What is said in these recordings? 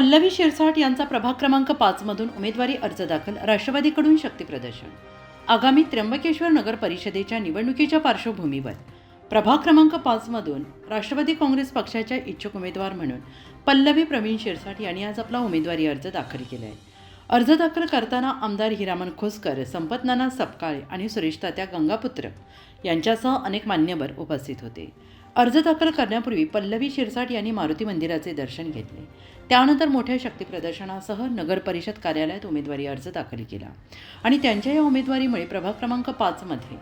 पल्लवी शिरसाट यांचा प्रभाग क्रमांक पाचमधून उमेदवारी अर्ज दाखल राष्ट्रवादीकडून शक्तीप्रदर्शन आगामी त्र्यंबकेश्वर नगर परिषदेच्या निवडणुकीच्या पार्श्वभूमीवर प्रभाग क्रमांक पाचमधून राष्ट्रवादी काँग्रेस पक्षाच्या इच्छुक उमेदवार म्हणून पल्लवी प्रवीण शिरसाट यांनी आज आपला उमेदवारी अर्ज दाखल केला आहे अर्ज दाखल करताना आमदार हिरामन खोसकर संपतनाना सपकाळे आणि सुरेश तात्या गंगापुत्र यांच्यासह अनेक मान्यवर उपस्थित होते. अर्ज दाखल करण्यापूर्वी पल्लवी शिरसाट यांनी मारुती मंदिराचे दर्शन घेतले. त्यानंतर मोठ्या शक्तीप्रदर्शनासह नगर परिषद कार्यालयात उमेदवारी अर्ज दाखल केला. आणि त्यांच्या या उमेदवारीमुळे प्रभाग क्रमांक पाचमध्ये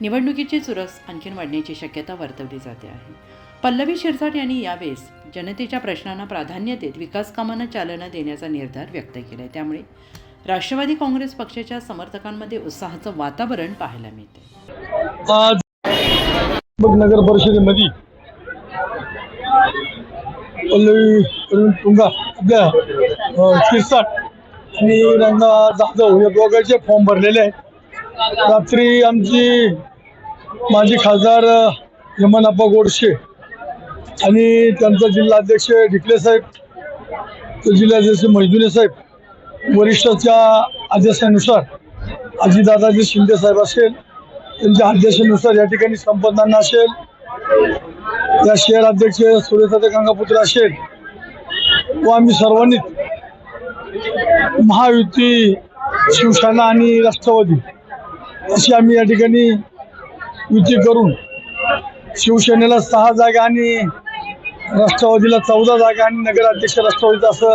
निवडणुकीची चुरस आणखीन वाढण्याची शक्यता वर्तवली जाते आहे. पल्लवी शिरसाट यांनी यावेळेस जनतेच्या प्रश्नांना प्राधान्य देत विकास कामांना चालना देण्याचा निर्धार व्यक्त केला आहे त्यामुळे राष्ट्रवादी काँग्रेस पक्षाच्या समर्थकांमध्ये उत्साहाचं वातावरण पाहायला मिळते नगर परिषदेमध्ये पल्लवी तुंगा आपल्या शिरसाट आणि रंगा जाधव या दोघांचे फॉर्म भरलेले आहेत. रात्री आमची माजी खासदार यमनाप्पा गोडसे आणि त्यांचा जिल्हाध्यक्ष ढिकले साहेब जिल्हाध्यक्ष मैदुने साहेब वरिष्ठाच्या आदेशानुसार दादाजी शिंदे साहेब असेल त्यांच्या आदेशानुसार या ठिकाणी संपन्नांना असेल. या शहर अध्यक्ष सुरेश गंगापुत्र असेल. व आम्ही सर्वांनी महायुती शिवसेना आणि राष्ट्रवादी अशी आम्ही या ठिकाणी युती करून शिवसेनेला सहा जागा आणि राष्ट्रवादीला चौदा जागा आणि नगराध्यक्ष राष्ट्रवादीचं असं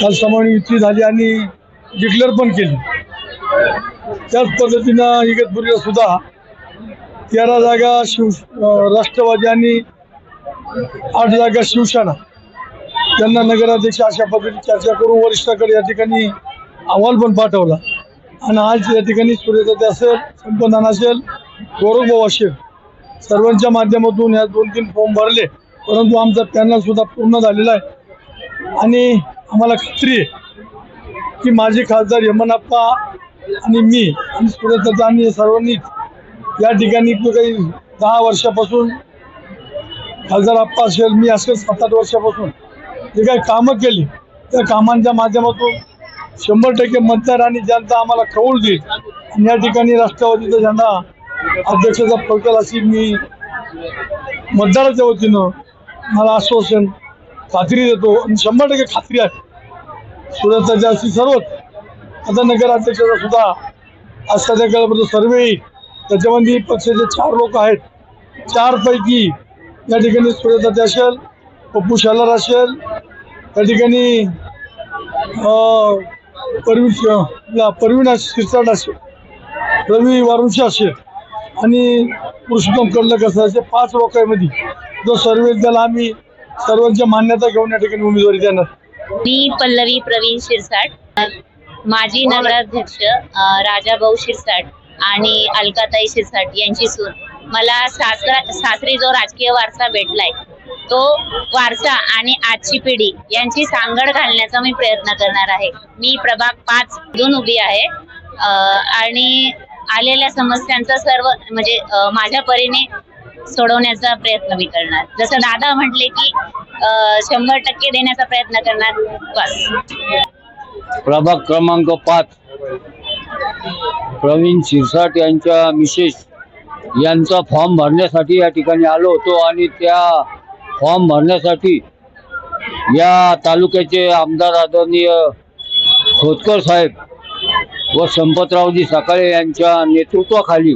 काल समोर युती झाली आणि डिक्लेअर पण केली. त्याच पद्धतीनं इगतपुरीला सुद्धा तेरा जागा शिव राष्ट्रवादी आणि आठ जागा शिवसेना. त्यांना नगराध्यक्ष अशा पद्धतीने चर्चा करून वरिष्ठाकडे या ठिकाणी अहवाल पण पाठवला. आणि आज या ठिकाणी सूर्यदत्त असेल संपदान असेल गौरवभाऊ असेल सर्वांच्या माध्यमातून या दोन तीन फॉर्म भरले परंतु आमचा पॅनल सुद्धा पूर्ण झालेला आहे. आणि आम्हाला खात्री आहे की माझे खासदार यमनाप्पा आणि मी आणि सुरत आणि सर्वांनी या ठिकाणी काही दहा वर्षापासून खासदार आप्पा असेल मी असेल सात आठ वर्षापासून. जे काही कामं केली त्या कामांच्या माध्यमातून शंभर टक्के मतदार आणि जनता आम्हाला कौल देईल. आणि या ठिकाणी राष्ट्रवादीचा झेंडा अध्यक्षाचा फलकल अशी मी मतदाराच्या वतीनं मला आश्वासन खात्री देतो. आणि शंभर टक्के खात्री आहे. सुरतच्या अशी सर्वच आता नगराध्यक्षाचा सुद्धा आज संध्याकाळपर्यंत सर्वे. येईल त्याच्यामध्ये पक्षाचे चार लोक आहेत. चारपैकी या ठिकाणी सुरत असेल पप्पू शेलार असेल त्या ठिकाणी परवीन परवीण परवीन शिरसाट असेल रवी वारुंशी असेल आणि पुरुषोत्तम कर्लक असेल असे पाच लोकांमध्ये जो सर्वे त्याला आम्ही सर्वांच्या मान्यता घेऊन या ठिकाणी उमेदवारी देणार. मी पल्लवी प्रवीण शिरसाट. माजी नगराध्यक्ष अ, राजाभाऊ शिरसाट आणि अलकाताई शिरसाट यांची सून. मला सासरा सासरी जो राजकीय वारसा भेटलाय तो वारसा आणि आजची पिढी यांची सांगड घालण्याचा मी प्रयत्न करणार आहे. मी प्रभाग पाच मधून उभी आहे. आणि आलेल्या समस्यांचा सर्व म्हणजे माझ्या परीने सोडवण्याचा प्रयत्न मी करणार. जसं दादा म्हटले की शंभर टक्के देण्याचा प्रयत्न करणार बस. प्रभाग क्रमांक पाच. प्रवीण शिरसाट यांच्या मिसेस यांचा फॉर्म भरण्यासाठी या ठिकाणी आलो होतो आणि त्या फॉर्म भरण्यासाठी या तालुक्याचे आमदार आदरणीय खोतकर साहेब व संपतरावजी सकाळे यांच्या नेतृत्वाखाली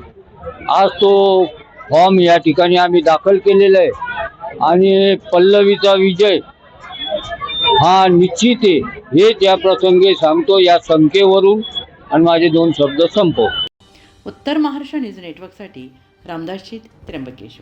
आज तो फॉर्म या ठिकाणी आम्ही दाखल केलेला आहे. आणि पल्लवीचा विजय हा निश्चित आहे. हे त्या प्रसंगी सांगतो या संख्येवरून आणि माझे दोन शब्द संपव. उत्तर महाराष्ट्र न्यूज नेटवर्कसाठी रामदास चित त्र्यंबकेश्वर.